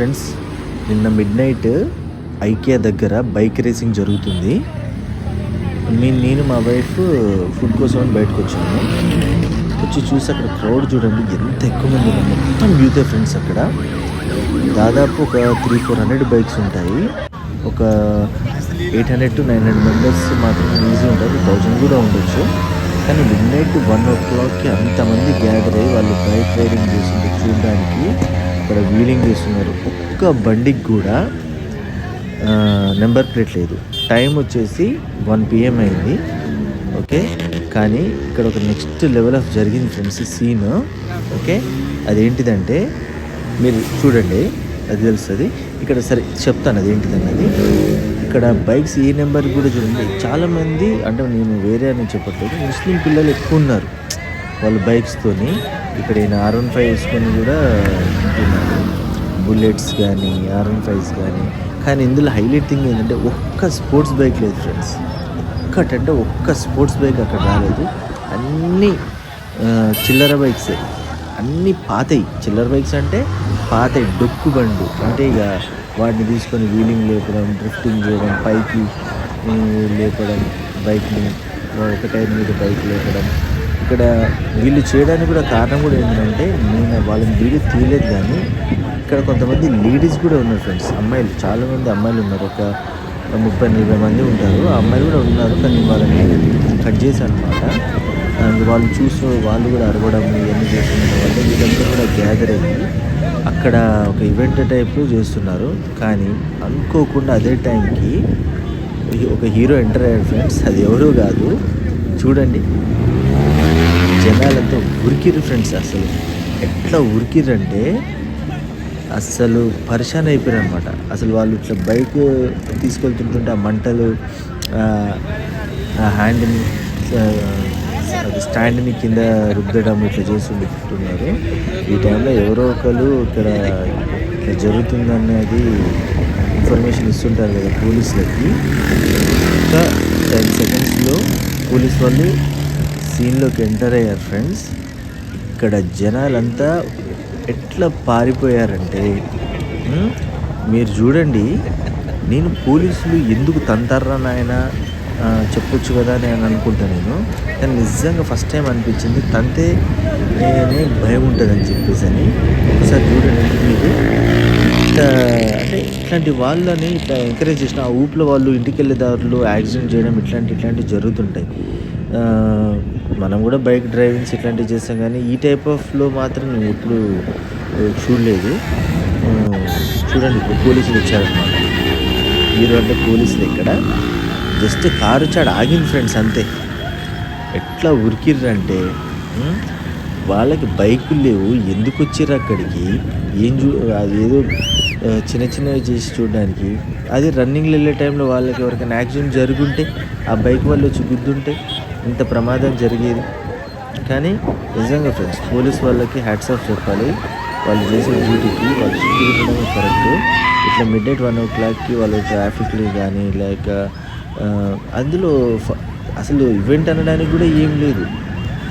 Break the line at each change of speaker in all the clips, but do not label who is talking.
Friends నిన్న midnight IKEA దగ్గర bike racing జరుగుతుంది. నేను నేను మా వైఫ్ ఫుడ్ కోసం అని బయటకు వచ్చాను వచ్చి చూసి అక్కడ క్రౌడ్ చూడండి ఎంత ఎక్కువ మంది మొత్తం యూతే ఫ్రెండ్స్ అక్కడ. దాదాపు ఒక త్రీ ఫోర్ హండ్రెడ్ బైక్స్ ఉంటాయి. ఒక eight hundred to nine hundred members మాత్రం ఈజీ ఉంటుంది థౌజండ్ కూడా ఉండొచ్చు. కానీ మిడ్ నైట్ వన్ ఓ క్లాక్కి అంతమంది గ్యాదర్ అయ్యి వాళ్ళు బైక్ రైడింగ్ చేసింది చూడడానికి ఇక్కడ వీలింగ్ చేస్తున్నారు. ఒక్క బండికి కూడా నెంబర్ ప్లేట్ లేదు. టైం వచ్చేసి వన్ పిఎం అయింది. ఓకే? కానీ ఇక్కడ ఒక నెక్స్ట్ లెవెల్ ఆఫ్ జరిగింది ఫ్రెండ్స్ సీన్. ఓకే? అదేంటిదంటే మీరు చూడండి అది తెలుస్తుంది. ఇక్కడ సరే చెప్తాను అది ఏంటిదన్నది ఇక్కడ బైక్స్ ఈ నెంబర్ కూడా చూడండి. చాలామంది అంటే నేను వేరే అని చెప్పట్లేదు ముస్లిం పిల్లలు ఎక్కువ ఉన్నారు. వాళ్ళు బైక్స్తోని ఇక్కడ ఈయన ఆర్ వన్ ఫైవ్ వేసుకొని కూడా ఉంటున్నారు. బుల్లెట్స్ కానీ ఆర్ వన్ ఫైవ్స్ కానీ కానీ ఇందులో హైలైట్ థింగ్ ఏంటంటే ఒక్క స్పోర్ట్స్ బైక్ లేదు ఫ్రెండ్స్ ఒక్కటంటే ఒక్క స్పోర్ట్స్ బైక్ అక్కడ రాలేదు. అన్నీ చిల్లర బైక్సే అన్నీ పాతయి. చిల్లర బైక్స్ అంటే పాతయి. డొక్కు బండు. అంటే ఇక వాటిని తీసుకొని వీలింగ్ లేపడం డ్రిఫ్టింగ్ చేయడం పైకి లేపడం బైక్ని ఒక టైర్ మీద బైక్ లేపడం. ఇక్కడ వీళ్ళు చేయడానికి కూడా కారణం కూడా ఏంటంటే నేను వాళ్ళని వీడియో తీయలేదు కానీ ఇక్కడ కొంతమంది లేడీస్ కూడా ఉన్నారు ఫ్రెండ్స్ అమ్మాయిలు చాలామంది అమ్మాయిలు ఉన్నారు. ఒక ముప్పై నలభై మంది ఉంటారు. ఆ అమ్మాయిలు కూడా ఉన్నారు కానీ వాళ్ళని కట్ చేశాను అనమాట అండ్ వాళ్ళు చూసి వాళ్ళు కూడా అరవడం ఇవన్నీ చేస్తున్నారు. వాళ్ళు వీళ్ళందరూ కూడా గ్యాదర్ అయ్యి అక్కడ ఒక ఈవెంట్ టైప్లో చేస్తున్నారు. కానీ అనుకోకుండా అదే టైంకి ఒక హీరో ఎంటర్ అయ్యాడు ఫ్రెండ్స్ అది ఎవరూ కాదు. చూడండి. జనాలంతా ఉరికిరు ఫ్రెండ్స్ అసలు. ఎట్లా ఉరికిర్రంటే అస్సలు పరిశాన్ అయిపోయారు అనమాట అసలు వాళ్ళు ఇట్లా బైక్ తీసుకెళ్తుంటుంటే ఆ మంటలు హ్యాండ్ని స్టాండ్ని కింద రుద్దడం ఇట్లా చేస్తుంటున్నారు ఈ టైంలో ఎవరో ఒకరు ఇక్కడ ఇట్లా జరుగుతుందనేది ఇన్ఫర్మేషన్ ఇస్తుంటారు కదా పోలీసులకి. ఇంకా టెన్ సెకండ్స్లో పోలీస్ వాళ్ళు సీన్లోకి ఎంటర్ అయ్యారు ఫ్రెండ్స్. ఇక్కడ జనాలంతా ఎట్లా పారిపోయారంటే మీరు చూడండి నేను పోలీసులు ఎందుకు తంతారా నాయన చెప్పొచ్చు కదా అని నేను అనుకుంటా నేను. కానీ నిజంగా ఫస్ట్ టైం అనిపించింది తంతే నేనే భయం ఉంటుందని చెప్పేసి అని. ఒకసారి చూడండి మీరు ఇట్లా అంటే ఇట్లాంటి వాళ్ళని ఇట్లా ఎంకరేజ్ చేసిన ఆ ఊపిలో వాళ్ళు ఇంటికి వెళ్ళే దారులు యాక్సిడెంట్ చేయడం ఇట్లాంటి ఇట్లాంటివి జరుగుతుంటాయి. మనం కూడా బైక్ డ్రైవింగ్స్ ఇట్లాంటివి చేస్తాం కానీ ఈ టైప్ ఆఫ్లో మాత్రం నేను ఎప్పుడు చూడలేదు. చూడండి ఇప్పుడు పోలీసులు వచ్చారనమాట హీరో అంటే పోలీసులు ఇక్కడ. జస్ట్ కారు చాడు ఆగింది ఫ్రెండ్స్ అంతే. ఎట్లా ఉరికిర్రంటే వాళ్ళకి బైకులు లేవు ఎందుకు వచ్చిర్రు అక్కడికి? ఏం చూ అది ఏదో చిన్న చిన్నవి చేసి చూడడానికి. అది రన్నింగ్లో వెళ్ళే టైంలో వాళ్ళకి ఎవరికైనా యాక్సిడెంట్ జరుగుంటే ఆ బైక్ వాళ్ళు వచ్చి గుద్దుంటే ఇంత ప్రమాదం జరిగేది. కానీ నిజంగా ఫ్రెండ్స్ పోలీస్ వాళ్ళకి హ్యాట్స్ ఆఫ్ చెప్పాలి. వాళ్ళు చేసే డ్యూటీకి వాళ్ళు చుట్టూ కరెక్ట్ ఇట్లా మిడ్ నైట్ వన్ ఓ క్లాక్కి వాళ్ళు ట్రాఫిక్లు కానీ లేక అందులో ఫ- అసలు ఈవెంట్ అనడానికి కూడా ఏం లేదు.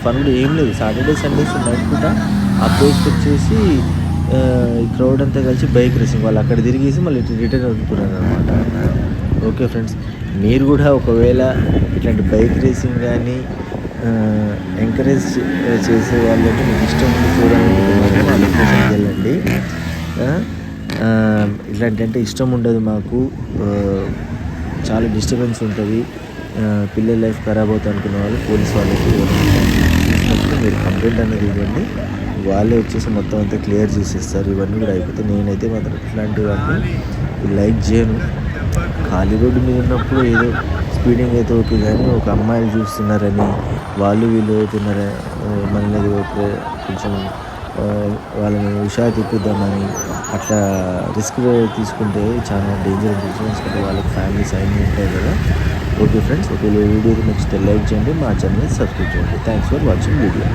ఫన్ కూడా ఏం లేదు. సాటర్డే సండేస్ నైట్ కూడా ఆ ప్లేస్కి వచ్చేసి uh, క్రౌడ్ అంతా కలిసి బైక్ రేసింగ్ వాళ్ళు అక్కడ తిరిగేసి మళ్ళీ ఇటు రిటర్న్ అవుతున్నారు అనమాట ఓకే ఫ్రెండ్స్ మీరు కూడా ఒకవేళ ఇట్లాంటి బైక్ రేసింగ్ కానీ ఎంకరేజ్ చేసే వాళ్ళకి మీకు ఇష్టం ఉంది చూడాలనుకుంటున్నాను ఆ వెళ్ళండి. ఇట్లాంటి అంటే ఇష్టం ఉండదు మాకు. చాలా డిస్టర్బెన్స్ ఉంటుంది. పిల్లల లైఫ్ ఖరాబ్ అవుతా అనుకున్న వాళ్ళు పోలీస్ వాళ్ళకి మీరు కంప్లైంట్ అనేది ఇవ్వండి. వాళ్ళే వచ్చేసి మొత్తం అంతా క్లియర్ చేసేస్తారు. ఇవన్నీ కూడా అయిపోతే నేనైతే మాత్రం ఇట్లాంటివన్నీ లైక్ చేయను. ఖాళీ రోడ్డు మీద ఉన్నప్పుడు ఏదో స్పీడింగ్ అయితే ఓకే కానీ ఒక అమ్మాయిలు చూస్తున్నారని వాళ్ళు వీళ్ళు అవుతున్నారా మనది ఏదో కొంచెం వాళ్ళని హుషారు తిప్పిద్దామని అట్లా రిస్క్ తీసుకుంటే చాలా డేంజర్ అనిపిస్తుంది. ఎందుకంటే వాళ్ళకి ఫ్యామిలీస్ అయినా ఉంటాయి కదా. ఓకే ఫ్రెండ్స్ ఒకవేళ వీడియో నచ్చితే లైక్ చేయండి మా ఛానల్ని సబ్స్క్రైబ్ చేయండి. Thanks for watching video